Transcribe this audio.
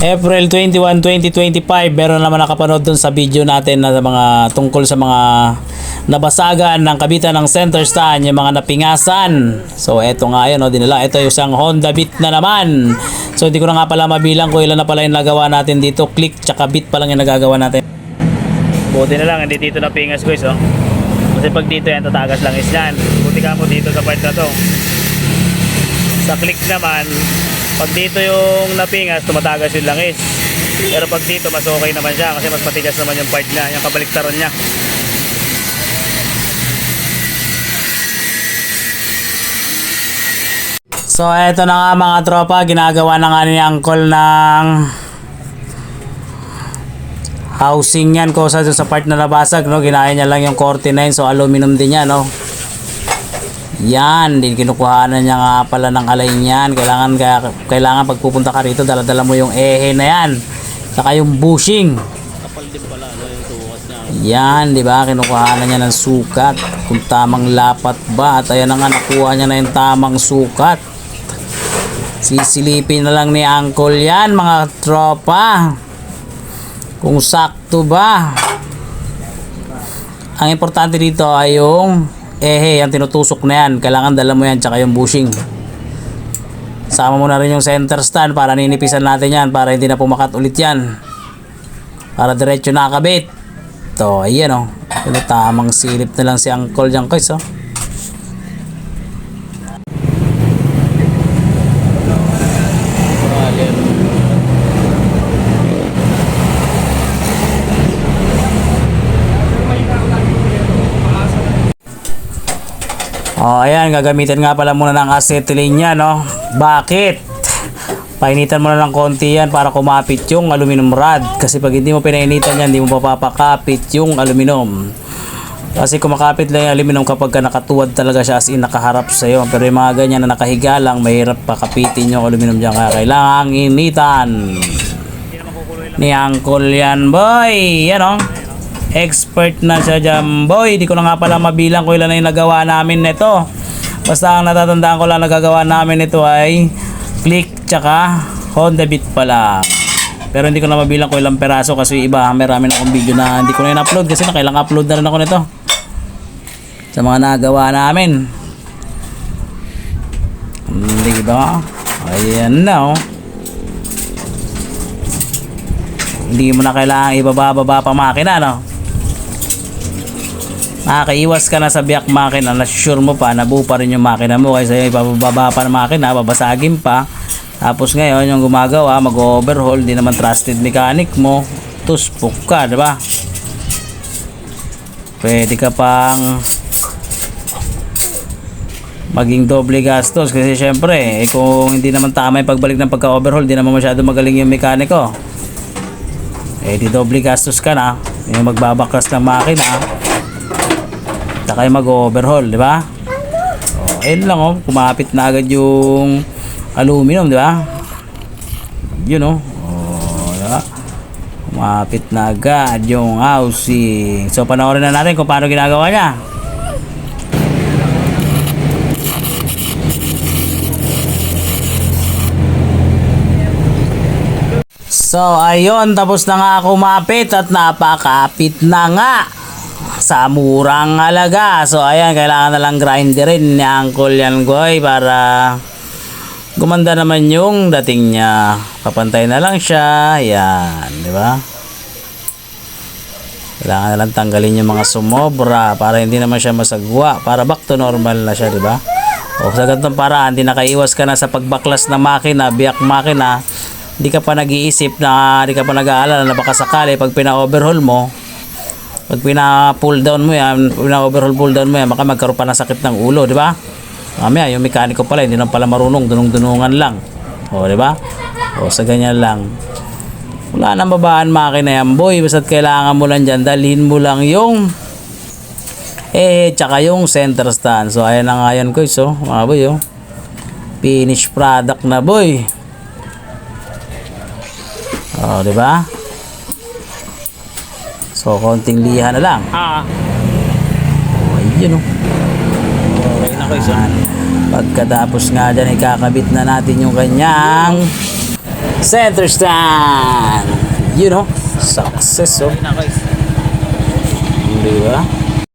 April 21, 2025, meron naman nakapanood dun sa video natin na mga tungkol sa mga nabasagan ng kabitan ng center stand, yung mga napingasan. So eto nga yun, no, dinala. Ito yung isang Honda Beat na naman. So hindi ko na nga pala mabilang kung ilan na pala yung nagawa natin dito. Click tsaka beat pa lang yung nagagawa natin. Buti na lang, hindi dito napingas guys, oh. Kasi pag dito yan, tatagas lang is yan. Buti ka mo dito sa part na to. Sa click naman, pag dito yung napingas, tumatagas yung langis. Pero pag dito, mas okay naman siya kasi mas matigas naman yung part niya, yung kabaliktaran niya. So, eto na nga mga tropa, ginagawa na nga ni Uncle ng housing yan ko sa, sa part na nabasag, no? Ginaya niya lang yung cortina yun, so aluminum din yan, no? Yan, din kinukuhanan niya nga pala ng alay niyan. Kailangan kaya kailangan pag pupunta ka rito, dala-dala mo yung ehe na yan. Saka yung bushing. Kapal din pala, no, yung tuwas niya. Yan, di ba? Kinukuhanan niya ng sukat. Kung tamang lapat ba. At ayan na nga, nakuha niya na yung tamang sukat. Sisilipin na lang ni Uncle yan, mga tropa. Kung sakto ba. Ang importante dito ay yung ehe, yung tinutusok na yan. Kailangan dala mo yan, tsaka yung bushing. Sama mo na rin yung center stand para ninipisan natin yan para hindi na pumakat ulit yan. Para diretso nakakabit. To, ayan oh. Pero tamang silip na lang si Uncle guys oh. Oh, ayan, gagamitin nga pala muna ng acetylene niya, no? Bakit? Painitan mo na ng konti yan para kumapit yung aluminum rod. Kasi pag hindi mo pinainitan yan, hindi mo papapakapit yung aluminum. Kasi kumakapit lang yung aluminum kapag ka nakatuwad talaga siya as in nakaharap sa iyo. Pero yung mga ganyan na nakahiga lang, mahirap pakapitin yung aluminum dyan. Kaya kailangan initan. Ni Uncle yan, boy. Yan, oh. Expert na siya dyan, boy. Di ko na nga pala mabilang kung ilan na yung nagawa namin nito. Basta ang natatandaan ko lang nagagawa namin nito ay click tsaka Honda Beat pa lang. Pero hindi ko na mabilang kung ilang peraso kasi iba marami na akong video na hindi ko na in-upload kasi nakailang upload na rin ako nito. Sa mga nagawa namin. Hindi ba? Ayan na oh. Hindi mo na kailangan ibaba-baba pa makina no? Makakaiwas ka na sa biyak makina na sure mo pa nabuo pa rin yung makina mo kaysa ibababa pa ng makina, babasagin pa. Tapos ngayon yung gumagawa, mag-overhaul, di naman trusted mechanic mo, tuspok ka, di ba? Pwede ka pang maging doble gastos kasi syempre eh, kung hindi naman tama yung pagbalik ng pagka-overhaul, di naman masyado magaling yung mekaniko. Eh di doble gastos ka na, yung magbabakas ng makina, saka yung mag-overhaul, di ba? Oh, ayun lang oh, kumapit na agad yung aluminum, di ba? Yun oh. Oh, di ba? Kumapit na agad yung housing. So panoorin na natin kung paano ginagawa niya. So ayun, tapos na nga kumapit at napakapit na nga sa murang halaga. So ayan, kailangan na lang grinderin ni Uncle yan Goy para gumanda naman yung dating niya. Papantay na lang siya. Yan, di ba? Kailangan na lang tanggalin yung mga sumobra para hindi naman siya masagwa. Para back to normal na siya, di ba? O sa ganitong paraan, hindi nakaiwas ka na sa pagbaklas ng makina, biyak makina. Hindi ka pa nag-iisip na, hindi ka pa nag-aalala na baka sakali pag pina-overhaul mo, pag pina-pull down mo yan, pina-overhaul pull down mo yan, baka magkaroon pa ng sakit ng ulo, di ba? Mamaya, yung mekaniko pala, hindi naman pala marunong, dunong-dunungan lang. O, di ba? O, sa ganyan lang. Wala nang babaan makina yan, boy. Basta't kailangan mo lang dyan, dalhin mo lang yung eh, tsaka yung center stand. So, ayan na nga yan, guys, oh. Mga boy, oh. Finished product na, boy. Oh, di ba? So, konting liha na lang. Ah, Oh, ayun, oh. okay na oh. Yan. Pagkatapos nga dyan, ikakabit na natin yung kanyang Center stand. You know, success oh. Ayun na guys. Di ba?